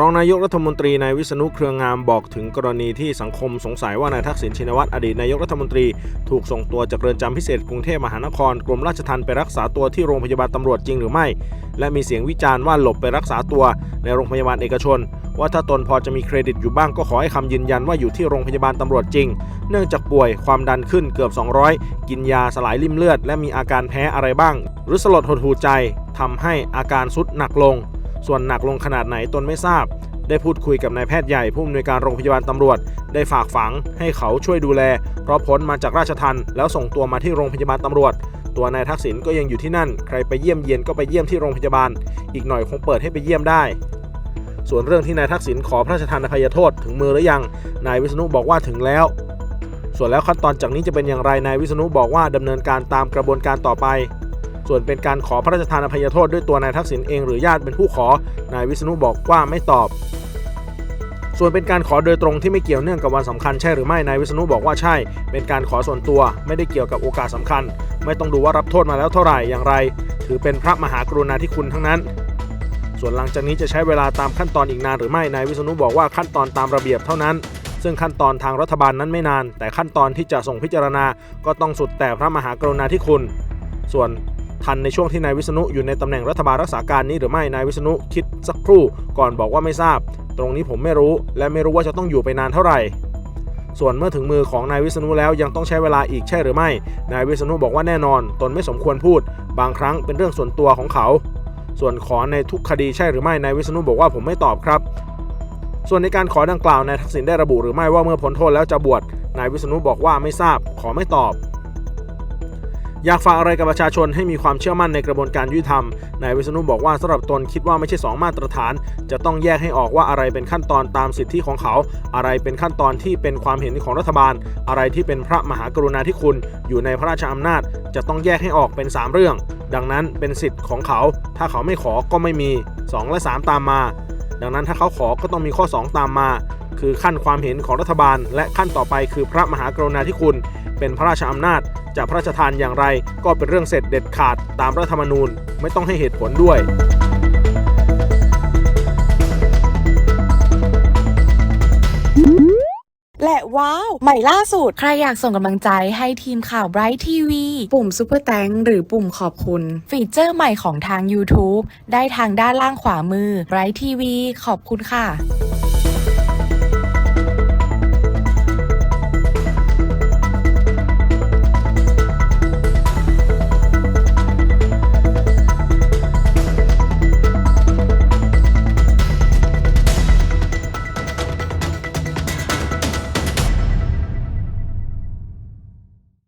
รองนายกรัฐมนตรีนายวิษณุเครืองามบอกถึงกรณีที่สังคมสงสัยว่านายทักษิณชินวัตรอดีตนายกรัฐมนตรีถูกส่งตัวจากเรือนจำพิเศษกรุงเทพมหานครกรมราชทัณฑ์ไปรักษาตัวที่โรงพยาบาลตำรวจจริงหรือไม่ และมีเสียงวิจารณ์ว่าหลบไปรักษาตัวในโรงพยาบาลเอกชน ว่าถ้าตนพอจะมีเครดิตอยู่บ้างก็ขอให้คำยืนยันว่าอยู่ที่โรงพยาบาลตำรวจจริง เนื่องจากป่วยความดันขึ้นเกือบ 200 กินยาสลายริ่มเลือด และมีอาการแพ้อะไรบ้าง หรือสลดหดหูใจทำให้อาการสุดหนักลง ส่วนหนักลงขนาดไหนตนไม่ทราบ ได้พูดคุยกับนายแพทย์ใหญ่ผู้อำนวยการโรงพยาบาลตำรวจ ได้ฝากฝังให้เขาช่วยดูแล เพราะพ้นมาจากราชทันแล้วส่งตัวมาที่โรงพยาบาลตำรวจ ตัวนายทักษิณก็ยังอยู่ที่นั่น ใครไปเยี่ยมเยียนก็ไปเยี่ยมที่โรงพยาบาล อีกหน่อยคงเปิดให้ไปเยี่ยมได้ส่วนเรื่องที่นายทักษิณขอพระราชทานอภัยโทษถึงมือหรือยัง นายวิษณุบอกว่าถึงแล้ว ส่วนแล้วขั้นตอนจากนี้จะเป็นอย่างไร นายวิษณุบอกว่าดำเนินการตามกระบวนการต่อไป ส่วนเป็นการขอพระราชทานอภัยโทษด้วยตัวนายทักษิณเองหรือญาติเป็นผู้ขอนายวิษณุบอกว่าไม่ตอบ ส่วนเป็นการขอโดยตรงที่ไม่เกี่ยวเนื่องกับวันสำคัญใช่หรือไม่นายวิษณุบอกว่าใช่ เป็นการขอส่วนตัวไม่ได้เกี่ยวกับโอกาสสำคัญ ไม่ต้องดูว่ารับโทษมาแล้วเท่าไหร่อย่างไร ถือเป็นพระมหากรุณาธิคุณทั้งนั้นส่วนหลังจากนี้จะใช้เวลาตามขั้นตอนอีกนานหรือไม่ นายวิษณุบอกว่าขั้นตอนตามระเบียบเท่านั้น ซึ่งขั้นตอนทางรัฐบาลนั้นไม่นาน แต่ขั้นตอนที่จะส่งพิจารณาก็ต้องสุดแต่พระมหากรุณาธิคุณ ส่วน ทันในช่วงที่นายวิษณุอยู่ในตำแหน่งรัฐบาลรักษาการนี้หรือไม่นายวิษณุคิดสักครู่ก่อนบอกว่าไม่ทราบ ตรงนี้ผมไม่รู้และไม่รู้ว่าจะต้องอยู่ไปนานเท่าไหร่ ส่วนเมื่อถึงมือของนายวิษณุแล้วยังต้องใช้เวลาอีกใช่หรือไม่ นายวิษณุบอกว่าแน่นอน ตนไม่สมควรพูด บางครั้งเป็นเรื่องส่วนตัวของเขา ส่วนขอในทุกคดีใช่หรือไม่นายวิษณุบอกว่าผมไม่ตอบครับส่วนในการขอดังกล่าวนายทักษิณได้ระบุหรือไม่ว่าเมื่อพ้นโทษแล้วจะบวชนายวิษณุบอกว่าไม่ทราบ ขอไม่ตอบ อยากฝากอะไรกับประชาชนให้มีความเชื่อมั่นในกระบวนการยุติธรรม นายวิษณุบอกว่าสำหรับตนคิดว่าไม่ใช่ 2 มาตรฐาน จะต้องแยกให้ออกว่าอะไรเป็นขั้นตอนตามสิทธิของเขา อะไรเป็นขั้นตอนที่เป็นความเห็นของรัฐบาล อะไรที่เป็นพระมหากรุณาธิคุณ อยู่ในพระราชอำนาจ จะต้องแยกให้ออกเป็น 3 เรื่อง ดังนั้นเป็นสิทธิ์ของเขา ถ้าเขาไม่ขอก็ไม่มี 2 และ 3 ตามมา ดังนั้นถ้าเขาขอก็ต้องมีข้อ 2 ตามมา คือขั้นความเห็นของรัฐบาล และขั้นต่อไปคือพระมหากรุณาธิคุณ เป็นพระราชอำนาจจะพระราชทานอย่างไร ก็เป็นเรื่องเสร็จเด็ดขาดตามรัฐธรรมนูญไม่ต้องให้เหตุผลด้วยและว้าว ใหม่ล่าสุด ใครอยากส่งกำลังใจให้ทีมข่าว Bright TV ปุ่ม Super t h a n k หรือปุ่มขอบคุณ ฟีเจอร์ใหม่ของทาง YouTube ได้ทางด้านล่างขวามือ Bright TV ขอบคุณค่ะ